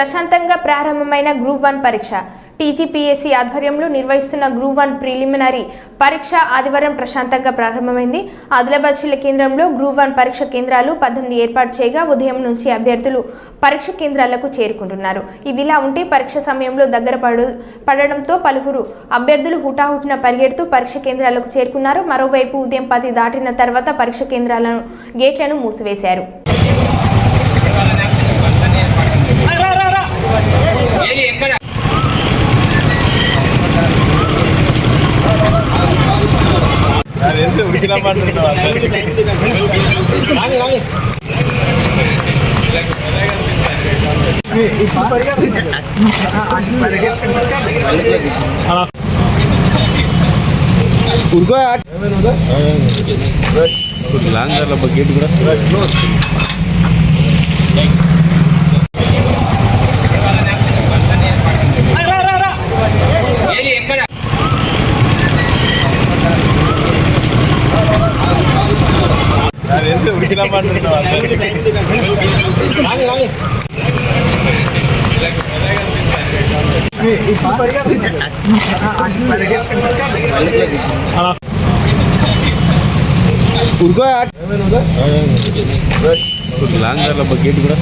ప్రశాంతంగా ప్రారంభమైన group one పరీక్ష. టీజీపీఎస్సీ ఆధ్వర్యంలో నిర్వహిస్తున్న గ్రూప్ వన్ ప్రిలిమినరీ పరీక్ష ఆదివారం ప్రశాంతంగా ప్రారంభమైంది. ఆదిలాబాద్ జిల్లా కేంద్రంలో గ్రూప్ వన్ పరీక్ష కేంద్రాలు పద్దెనిమిది ఏర్పాటు చేయగా ఉదయం నుంచి అభ్యర్థులు పరీక్ష కేంద్రాలకు చేరుకుంటున్నారు. ఇదిలా ఉంటే పరీక్ష సమయంలో దగ్గర పడు పడడంతో పలువురు అభ్యర్థులు హుటాహుటిన పరిగెడుతూ పరీక్ష కేంద్రాలకు చేరుకున్నారు. మరోవైపు ఉదయం పది దాటిన తర్వాత పరీక్ష కేంద్రాలను గేట్లను మూసివేశారు. ఉరుకో లాంగ్ గేట్ కూడా అదేంటి ఉడికిన పండుతున్నావు ఉరుకో లాంగ్ గేట్ కూడా